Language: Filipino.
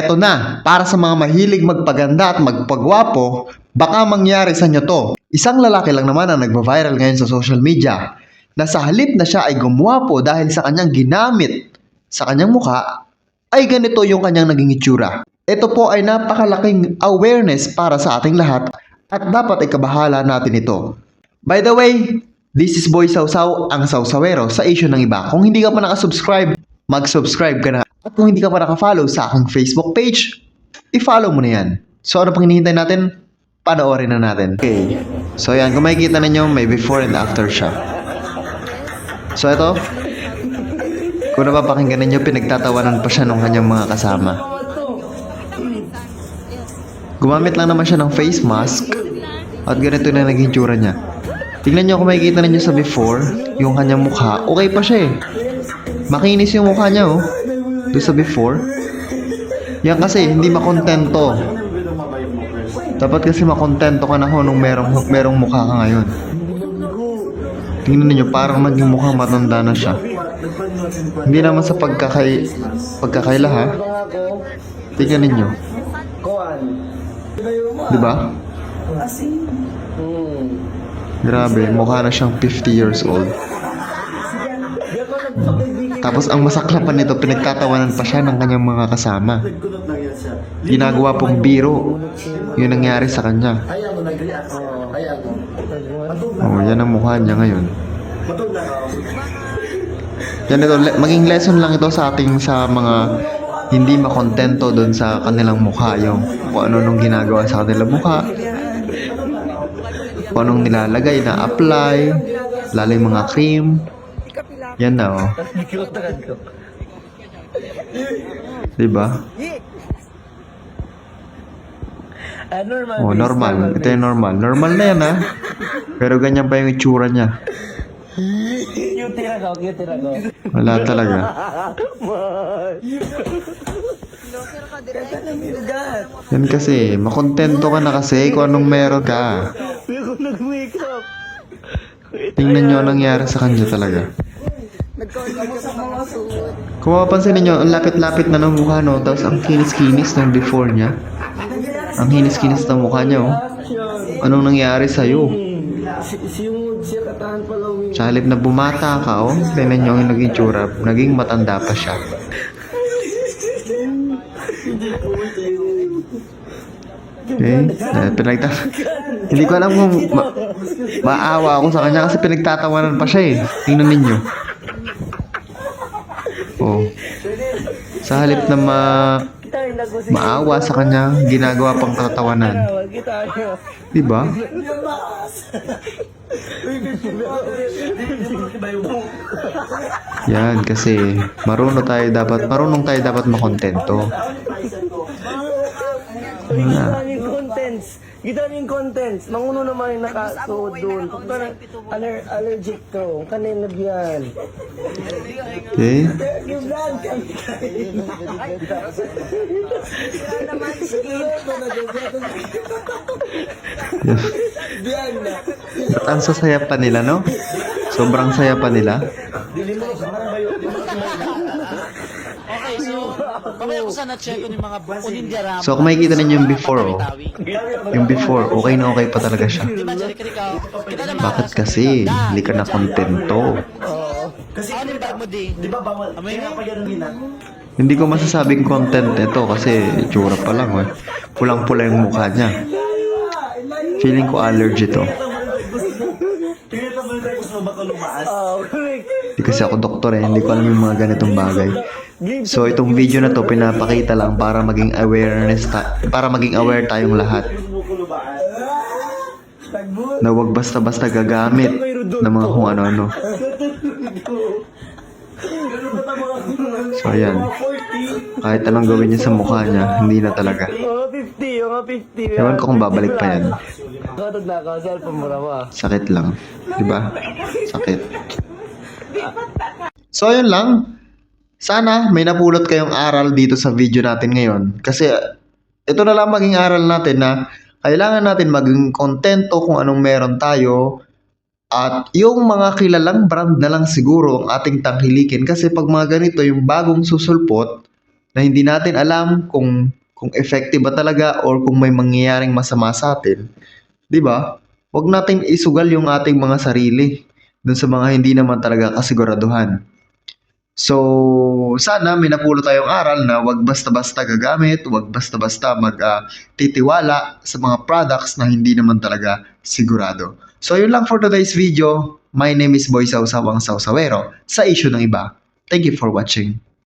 eto na, para sa mga mahilig magpaganda at magpagwapo, baka mangyari sa inyo to. Isang lalaki lang naman ang nagva-viral ngayon sa social media na sa halip na siya ay gumwapo dahil sa kanyang ginamit sa kanyang mukha, ay ganito yung kanyang naging itsura. Ito po ay napakalaking awareness para sa ating lahat at dapat ay kabahala natin ito. By the way, this is Boy Sausaw, ang Sausawero sa issue ng iba. Kung hindi ka pa nakasubscribe, mag-subscribe ka na. At kung hindi ka pa nakafollow sa aking Facebook page, i-follow mo na yan. So ano pang hinihintay natin? Panoorin na natin. Okay. So yan, kung makikita ninyo, may before and after siya. So ito, kung napapakinggan ninyo, pinagtatawanan pa siya ng kanyang mga kasama. Gumamit lang naman siya ng face mask at ganito na naging tsura niya. Tingnan nyo kung makikita ninyo sa before, yung kanyang mukha, okay pa siya eh. Makinis yung mukha niya oh. Doon sa before. Yan kasi, hindi makontento. Dapat kasi makontento ka na ho nung merong, merong mukha ka ngayon. Tingnan niyo parang naging mukhang matanda na siya. Hindi naman sa pagkakay, pagkakaila ha. Tingnan ninyo. Di ba? Grabe, mukha na siyang 50 years old. Tapos ang masaklapan nito, pinagtatawanan pa siya ng kanyang mga kasama. Ginagawa pong biro. Yun nangyari sa kanya. Oh, yan ang mukha niya ngayon. Yan ito, maging lesson lang ito sa ating sa mga hindi makontento doon sa kanilang mukha yung kung ano nung ginagawa sa kanilang mukha kung anong nilalagay na apply lalo yung mga cream yan na oh. Diba? Ah, normal. oh normal. Ito yung normal. Normal na yan ha pero ganyan pa yung itsura niya. Cute talaga, cute talaga. wala talaga. Yan kasi makontento ka na kasi kung anong meron ka. Tingnan nyo anong nangyari sa kanya talaga Kung mapapansin ninyo, ang lapit-lapit na ng mukha, no? Tapos ang kinis-kinis ng before niya. Ang kinis-kinis ng mukha niya, oh. Anong nangyari sa'yo? Sa halip na bumata ka, oh. Tingnan niyo yung naging tsura. Naging matanda pa siya. Okay? Eh, pinagta... Hindi ko alam kung ma- maawa ako sa kanya kasi pinagtatawanan pa siya eh. Tingnan ninyo. Oh. Sa halip na ma maawa sa kanya, ginagawa pang tatawanan. Kita nyo. Di ba? Yan kasi marunong tayo dapat marunong tayo dapat makontento. Wala. Namin contents. Manguno naman yung nakasuod doon. Aller, allergic to. Kanin na biyan. Okay? Yung vlog kami Biyan na. At ang sasaya pa nila, no? Sobrang saya pa nila. Okay, so, mamaya ko sana check yung mga Olindia So kung makikita ninyo yung before, oh. Yung before, okay na okay pa talaga siya. Bakit kasi? Hindi ka na kontento. Kasi ano yung bag mo di? Di ba bawal? Amoy nga pa Hindi ko masasabing content ito kasi itsura pa lang, eh. Pulang-pula yung mukha niya. Feeling ko allergy to. Oh. Hindi kasi ako doktor eh, hindi ko alam yung mga ganitong bagay. So itong video na to pinapakita lang para maging awareness ta- para maging aware tayong lahat. Na wag basta-basta gagamit ng mga kung ano-ano. So ayan, kahit anong gawin niya sa mukha niya, hindi na talaga. Oh, 50. Yung mga 50. Ewan ko kung babalik pa yan. Katog na ako. Cellphone mo? Sakit lang. Di ba? Sakit. So, ayun lang. Sana may napulot kayong aral dito sa video natin ngayon. Kasi ito na lang maging aral natin na kailangan natin maging kontento kung anong meron tayo at yung mga kilalang brand na lang siguro ang ating tanghilikin kasi pag mga ganito yung bagong susulpot na hindi natin alam kung kung effective ba talaga or kung may mangyayaring masama sa atin, 'di ba? Huwag natin isugal yung ating mga sarili dun sa mga hindi naman talaga kasiguraduhan. So, sana may napulot tayong aral na wag basta-basta gagamit, wag basta-basta mag-titiwala sa mga products na hindi naman talaga sigurado. So, yun lang for today's video. My name is Boy Sausawang Sausawero sa issue ng iba. Thank you for watching.